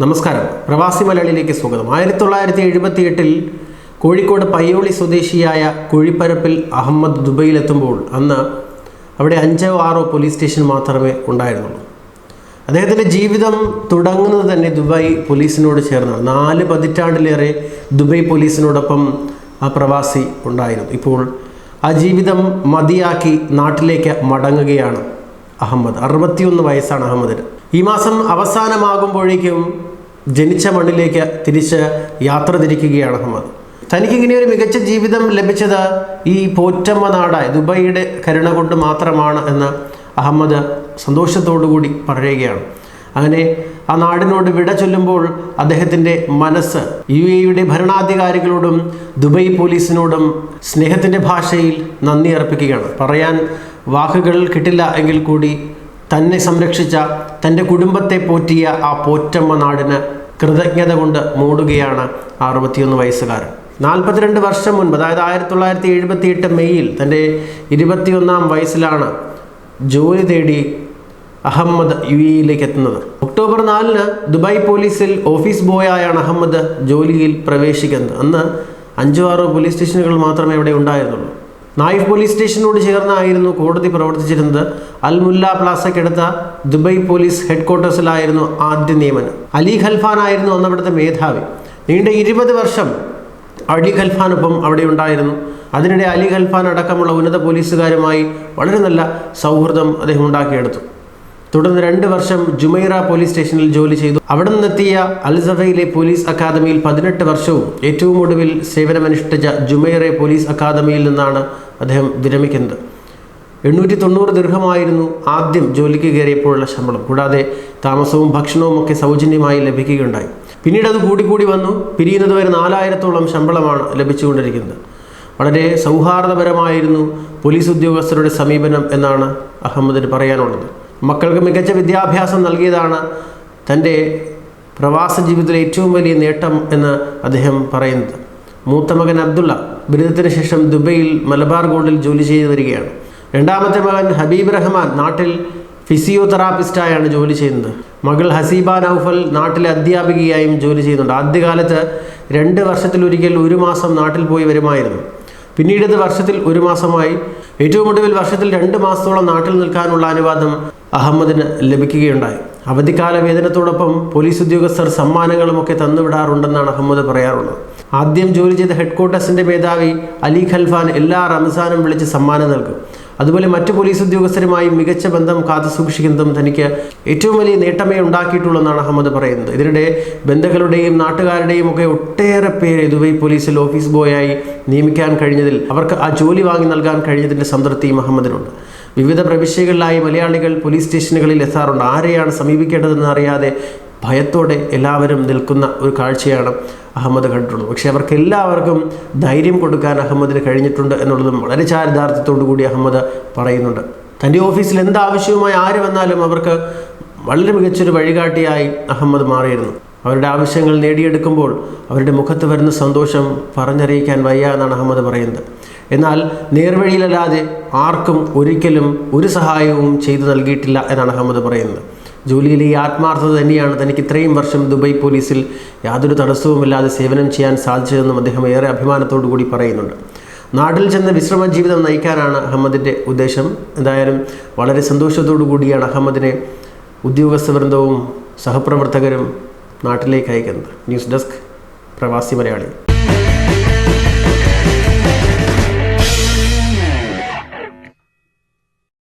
നമസ്കാരം. പ്രവാസി മലയാളിയിലേക്ക് സ്വാഗതം. ആയിരത്തി തൊള്ളായിരത്തി എഴുപത്തി എട്ടിൽ കോഴിക്കോട് പയ്യോളി സ്വദേശിയായ കുഴിപ്പരപ്പിൽ അഹമ്മദ് ദുബൈയിലെത്തുമ്പോൾ അന്ന് അവിടെ അഞ്ചോ ആറോ പോലീസ് സ്റ്റേഷൻ മാത്രമേ ഉണ്ടായിരുന്നുള്ളൂ. അദ്ദേഹത്തിന്റെ ജീവിതം തുടങ്ങുന്നത് തന്നെ ദുബായ് പോലീസിനോട് ചേർന്ന നാല് പതിറ്റാണ്ടിലേറെ ദുബായ് പോലീസിനോടൊപ്പം ആ പ്രവാസി ഉണ്ടായിരുന്നു. ഇപ്പോൾ ആ ജീവിതം മതിയാക്കി നാട്ടിലേക്ക് മടങ്ങുകയാണ് അഹമ്മദ്. അറുപത്തിയൊന്ന് വയസ്സാണ് അഹമ്മദിന്. ഈ മാസം അവസാനമാകുമ്പോഴേക്കും ജനിച്ച മണ്ണിലേക്ക് തിരിച്ച് യാത്ര തിരിക്കുകയാണ് അഹമ്മദ്. തനിക്ക് ഇങ്ങനെ ഒരു മികച്ച ജീവിതം ലഭിച്ചത് ഈ പോറ്റമ്മ നാടായ ദുബൈയുടെ കരുണ കൊണ്ട് മാത്രമാണ് എന്ന് അഹമ്മദ് സന്തോഷത്തോടു കൂടി പറയുകയാണ്. അങ്ങനെ ആ നാടിനോട് വിട ചൊല്ലുമ്പോൾ അദ്ദേഹത്തിന്റെ മനസ്സ് യു എയുടെ ഭരണാധികാരികളോടും ദുബൈ പോലീസിനോടും സ്നേഹത്തിന്റെ ഭാഷയിൽ നന്ദി അർപ്പിക്കുകയാണ്. പറയാൻ വാക്കുകൾ കിട്ടില്ല എങ്കിൽ കൂടി തന്നെ സംരക്ഷിച്ച തന്റെ കുടുംബത്തെ പോറ്റിയ ആ പോറ്റമ്മ നാടിന് കൃതജ്ഞത കൊണ്ട് മൂടുകയാണ് അറുപത്തിയൊന്ന് വയസ്സുകാരൻ. നാൽപ്പത്തിരണ്ട് വർഷം മുൻപ് അതായത് ആയിരത്തി തൊള്ളായിരത്തി എഴുപത്തി എട്ട് മെയ്യിൽ തന്റെ ഇരുപത്തിയൊന്നാം വയസ്സിലാണ് ജോലി തേടി അഹമ്മദ് യു എയിലേക്ക് എത്തുന്നത്. ഒക്ടോബർ നാലിന് ദുബായ് പോലീസിൽ ഓഫീസ് ബോയായാണ് അഹമ്മദ് ജോലിയിൽ പ്രവേശിക്കുന്നത്. അന്ന് അഞ്ചോ ആറോ പോലീസ് സ്റ്റേഷനുകൾ മാത്രമേ ഇവിടെ ഉണ്ടായിരുന്നുള്ളൂ. നായിഫ് പോലീസ് സ്റ്റേഷനോട് ചേർന്നായിരുന്നു കോടതി പ്രവർത്തിച്ചിരുന്നത്. അൽമുല്ല പ്ലാസക്കെടുത്ത ദുബായ് പോലീസ് ഹെഡ്ക്വാർട്ടേഴ്സിലായിരുന്നു ആദ്യ നിയമനം. അലി ഖൽഫാൻ ആയിരുന്നു അന്നവിടുത്തെ മേധാവി. നീണ്ട ഇരുപത് വർഷം അലി ഖൽഫാനൊപ്പം അവിടെ ഉണ്ടായിരുന്നു. അതിനിടെ അലി ഖൽഫാൻ അടക്കമുള്ള ഉന്നത പോലീസുകാരുമായി വളരെ നല്ല സൗഹൃദം അദ്ദേഹം ഉണ്ടാക്കിയെടുത്തു. തുടർന്ന് രണ്ട് വർഷം ജുമൈറ പോലീസ് സ്റ്റേഷനിൽ ജോലി ചെയ്തു. അവിടെ നിന്നെത്തിയ അൽസഫയിലെ പോലീസ് അക്കാദമിയിൽ പതിനെട്ട് വർഷവും ഏറ്റവും ഒടുവിൽ സേവനമനുഷ്ഠിച്ച ജുമൈറ പോലീസ് അക്കാദമിയിൽ നിന്നാണ് അദ്ദേഹം വിരമിക്കുന്നത്. എണ്ണൂറ്റി തൊണ്ണൂറ് ദീർഘമായിരുന്നു ആദ്യം ജോലിക്ക് കയറിയപ്പോഴുള്ള ശമ്പളം. കൂടാതെ താമസവും ഭക്ഷണവും ഒക്കെ സൗജന്യമായി ലഭിക്കുകയുണ്ടായി. പിന്നീട് അത് കൂടിക്കൂടി വന്നു. പിരിയുന്നത് വരെ നാലായിരത്തോളം ശമ്പളമാണ് ലഭിച്ചുകൊണ്ടിരിക്കുന്നത്. വളരെ സൗഹാർദ്ദപരമായിരുന്നു പോലീസ് ഉദ്യോഗസ്ഥരുടെ സമീപനം എന്നാണ് അഹമ്മദിന് പറയാനുള്ളത്. മക്കൾക്ക് മികച്ച വിദ്യാഭ്യാസം നൽകിയതാണ് തന്റെ പ്രവാസ ജീവിതത്തിലെ ഏറ്റവും വലിയ നേട്ടം എന്ന് അദ്ദേഹം പറയുന്നത്. മൂത്ത മകൻ അബ്ദുള്ള ബിരുദത്തിന് ശേഷം ദുബൈയിൽ മലബാർ ഗോൾഡിൽ ജോലി ചെയ്തു വരികയാണ്. രണ്ടാമത്തെ മകൻ ഹബീബ് റഹ്മാൻ നാട്ടിൽ ഫിസിയോതെറാപ്പിസ്റ്റായാണ് ജോലി ചെയ്യുന്നത്. മകൾ ഹസീബ നൗഫൽ നാട്ടിലെ അധ്യാപികയായും ജോലി ചെയ്യുന്നുണ്ട്. ആദ്യകാലത്ത് രണ്ട് വർഷത്തിലൊരിക്കൽ ഒരു മാസം നാട്ടിൽ പോയി വരുമായിരുന്നു. പിന്നീട് ഇത് വർഷത്തിൽ ഒരു മാസമായി. ഏറ്റവും ഒടുവിൽ വർഷത്തിൽ രണ്ട് മാസത്തോളം നാട്ടിൽ നിൽക്കാനുള്ള അനുവാദം അഹമ്മദിന് ലഭിക്കുകയുണ്ടായി. അവധിക്കാല വേതനത്തോടൊപ്പം പോലീസ് ഉദ്യോഗസ്ഥർ സമ്മാനങ്ങളുമൊക്കെ തന്നുവിടാറുണ്ടെന്നാണ് അഹമ്മദ് പറയാറുള്ളത്. ആദ്യം ജോലി ചെയ്ത ഹെഡ്ക്വാർട്ടേഴ്സിന്റെ മേധാവി അലി ഖൽഫാൻ എല്ലാ റംസാനും വിളിച്ച് സമ്മാനം നൽകും. അതുപോലെ മറ്റു പോലീസ് ഉദ്യോഗസ്ഥരുമായി മികച്ച ബന്ധം കാത്തു സൂക്ഷിക്കുന്നതും തനിക്ക് ഏറ്റവും വലിയ നേട്ടമേ ഉണ്ടാക്കിയിട്ടുള്ളൂ എന്നാണ് അഹമ്മദ് പറയുന്നത്. ഇതിനിടെ ബന്ധുക്കളുടെയും നാട്ടുകാരുടെയും ഒക്കെ ഒട്ടേറെ പേര് ദുബൈ പോലീസിൽ ഓഫീസ് ബോയായി നിയമിക്കാൻ കഴിഞ്ഞതിൽ അവർക്ക് ആ ജോലി വാങ്ങി നൽകാൻ കഴിഞ്ഞതിന്റെ സംതൃപ്തി അഹമ്മദിനുണ്ട്. വിവിധ പ്രവിശ്യകളിലായി മലയാളികൾ പോലീസ് സ്റ്റേഷനുകളിൽ എത്താറുണ്ട്. ആരെയാണ് സമീപിക്കേണ്ടതെന്ന് അറിയാതെ ഭയത്തോടെ എല്ലാവരും നിൽക്കുന്ന ഒരു കാഴ്ചയാണ് അഹമ്മദ് കണ്ടിട്ടുള്ളത്. പക്ഷേ അവർക്ക് എല്ലാവർക്കും ധൈര്യം കൊടുക്കാൻ അഹമ്മദിന് കഴിഞ്ഞിട്ടുണ്ട് എന്നുള്ളതും വളരെ ചാരിതാർത്ഥ്യത്തോടു കൂടി അഹമ്മദ് പറയുന്നുണ്ട്. തന്റെ ഓഫീസിൽ എന്താവശ്യവുമായി ആര് വന്നാലും അവർക്ക് വളരെ മികച്ചൊരു വഴികാട്ടിയായി അഹമ്മദ് മാറിയിരുന്നു. അവരുടെ ആവശ്യങ്ങൾ നേടിയെടുക്കുമ്പോൾ അവരുടെ മുഖത്ത് വരുന്ന സന്തോഷം പറഞ്ഞറിയിക്കാൻ വയ്യ എന്നാണ് അഹമ്മദ് പറയുന്നത്. എന്നാൽ നേർവഴിയിലല്ലാതെ ആർക്കും ഒരിക്കലും ഒരു സഹായവും ചെയ്തു നൽകിയിട്ടില്ല എന്നാണ് അഹമ്മദ് പറയുന്നത്. ജോലിയിലെ ഈ ആത്മാർത്ഥത തന്നെയാണ് തനിക്ക് ഇത്രയും വർഷം ദുബായ് പോലീസിൽ യാതൊരു തടസ്സവുമില്ലാതെ സേവനം ചെയ്യാൻ സാധിച്ചതെന്നും അദ്ദേഹം ഏറെ അഭിമാനത്തോടു കൂടി പറയുന്നുണ്ട്. നാട്ടിൽ ചെന്ന് വിശ്രമ ജീവിതം നയിക്കാനാണ് അഹമ്മദിന്റെ ഉദ്ദേശം. എന്തായാലും വളരെ സന്തോഷത്തോടു കൂടിയാണ് അഹമ്മദിനെ ഉദ്യോഗസ്ഥ വൃന്ദവും സഹപ്രവർത്തകരും നാട്ടിലേക്ക് അയക്കുന്നത്. ന്യൂസ് ഡെസ്ക് പ്രവാസി മലയാളി.